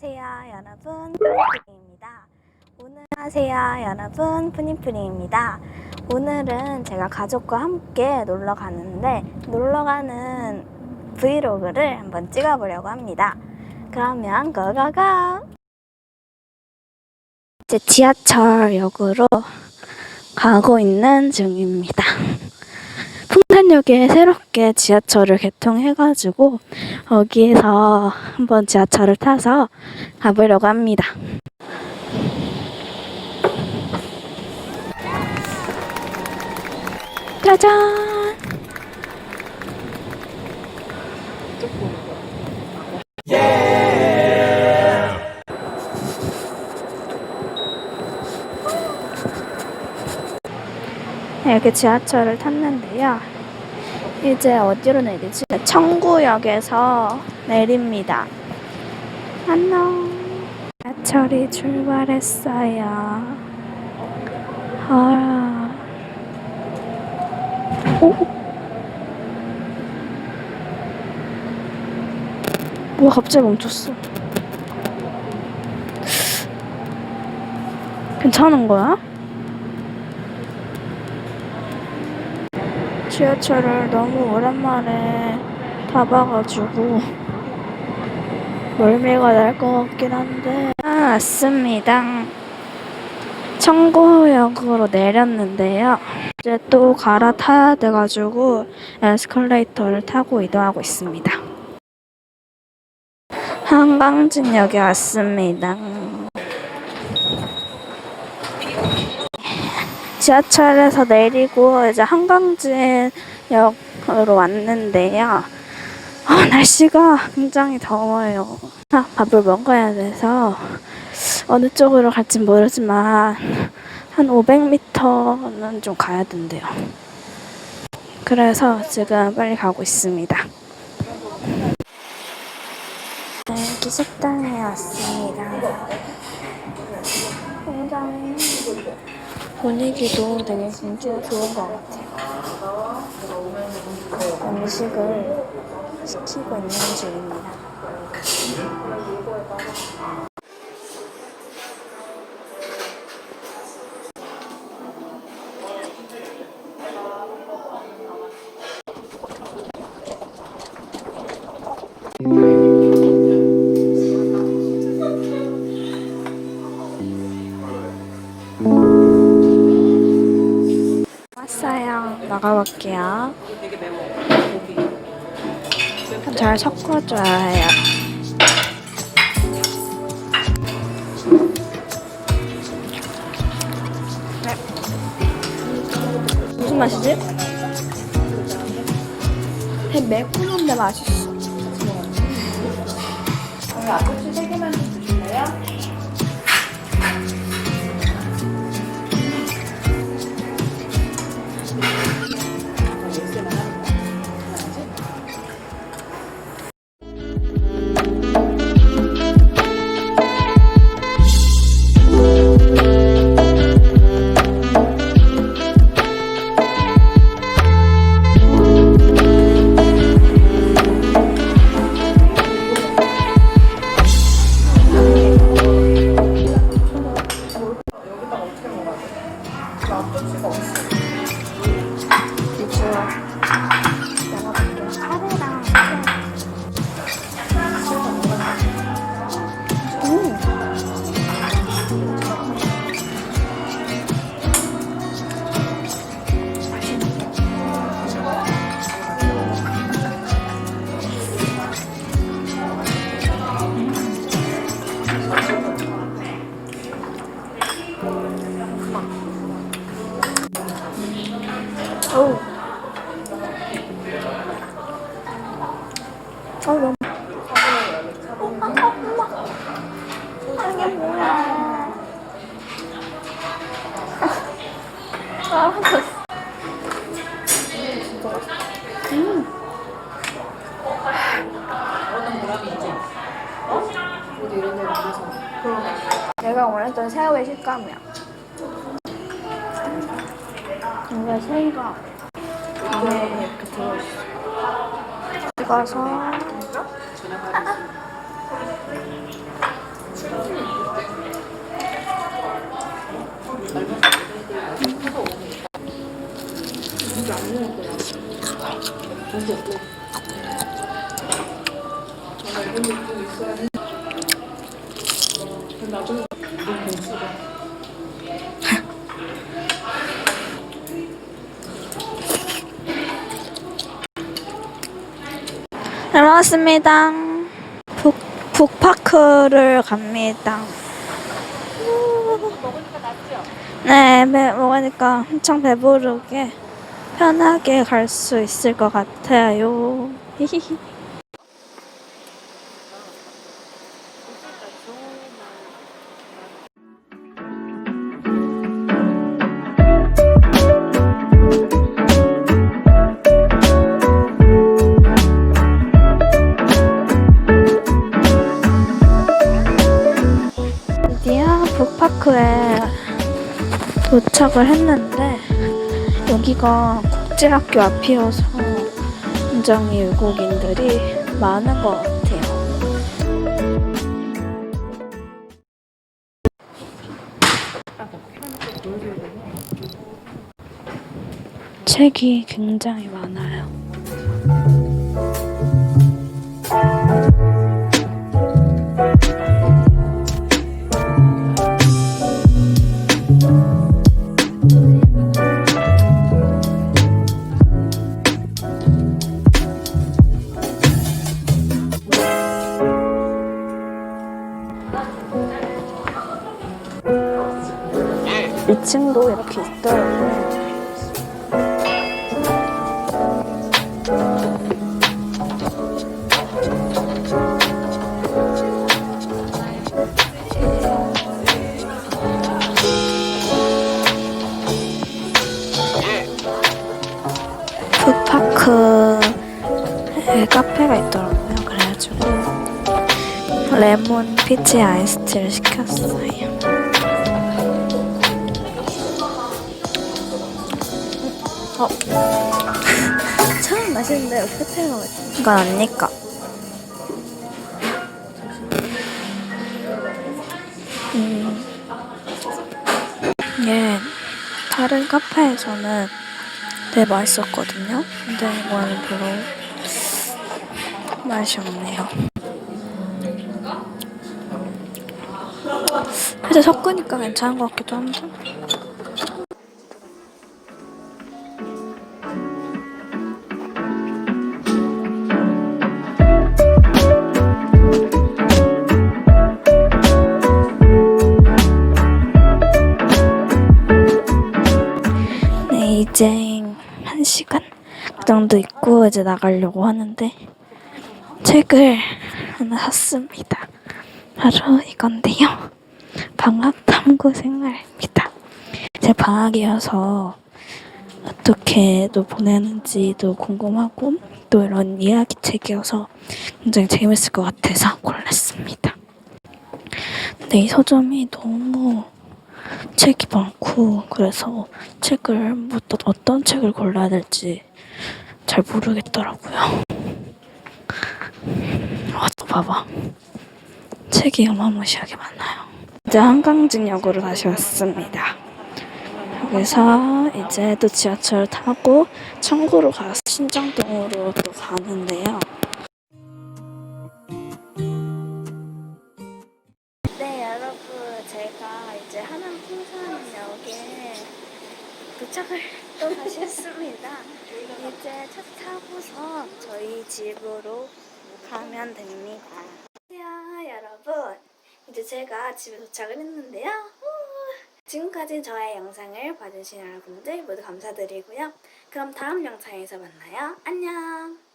안녕하세요 여러분. 푸니푸니입니다. 오늘 안녕하세요 여러분. 푸니푸니입니다. 오늘은 제가 가족과 함께 놀러 가는데 놀러 가는 브이로그를 한번 찍어보려고 합니다. 그러면 고고고! 이제 지하철역으로 가고 있는 중입니다 풍산역에 새롭게 지하철을 개통해가지고 여기에서 한번 지하철을 타서 가보려고 합니다. 짜잔! 네, 이렇게 지하철을 탔는데요. 이제 어디로 내리지? 청구역에서 내립니다. 안녕. 지하철이 출발했어요. 아. 오. 뭐야, 갑자기 멈췄어. 괜찮은 거야? 지하철을 너무 오랜만에 타봐가지고 멀미가 날 것 같긴 한데. 아 왔습니다. 청구역으로 내렸는데요. 이제 또 갈아타야 돼가지고 에스컬레이터를 타고 이동하고 있습니다. 한강진역에 왔습니다 지하철에서 내리고 이제 한강진역으로 왔는데요. 아, 날씨가 굉장히 더워요. 아, 밥을 먹어야 돼서 어느 쪽으로 갈진 모르지만 한 500m는 좀 가야 된대요. 그래서 지금 빨리 가고 있습니다. 네, 기식당에 왔습니다. 굉장히 분위기도 되게 진짜 좋은 것 같아요. 음식을 시키고 있는 중입니다. 왔 나가볼게요. 잘 섞어줘야 해요. 네. 무슨 맛이지? 매콤한데 맛있어. 이제 너무. 이게 뭐야. 음. 내가 원했던 새우의 식감이야. 이게 새우가 안에 이렇게 들어있어. 찍어서 이게 안 먹을 거야. 잘 먹었습니다. 북, 북파크를 갑니다. 네, 배, 먹으니까 엄청 배부르게 편하게 갈 수 있을 것 같아요. 히히히. 도착을 했는데 여기가 국제학교 앞이어서 굉장히 외국인들이 많은 것 같아요. 책이 굉장히 많아요. 이 2층도 이렇게 있더라고요. 푸파크에 카페가 있더라고요. 그래가지고 레몬 피치 아이스티를 시켰어요. 어. 처음 마시는데 어떻게 태워? 이건 언니까. 음. 이게 다른 카페에서는 되게 맛있었거든요. 근데 이거는 별로 맛이 없네요. 그래서 섞으니까 괜찮은 것 같기도 한데. 네, 이제 한 시간 그 정도 있고 이제 나가려고 하는데 책을 하나 샀습니다. 바로 이건데요. 방학 탐구 생활입니다. 제 방학이어서 어떻게 또 보내는지도 궁금하고 또 이런 이야기 책이어서 굉장히 재밌을 것 같아서 골랐습니다. 근데 이 서점이 너무 책이 많고 그래서 책을 뭐또 어떤 책을 골라야 될지 잘 모르겠더라고요. 와, 또 봐봐. 책이 어마무시하게 많아요. 이제 한강진역으로 다시 왔습니다. 여기서 이제 또 지하철 타고 청구로 가서 신정동으로 또 가는데요. 도착을 또 다시 했습니다. 이제 차 타고서 저희 집으로 가면 됩니다. 안녕하세요, 여러분. 이제 제가 집에 도착을 했는데요. 우! 지금까지 저의 영상을 봐주신 여러분들 모두 감사드리고요. 그럼 다음 영상에서 만나요. 안녕!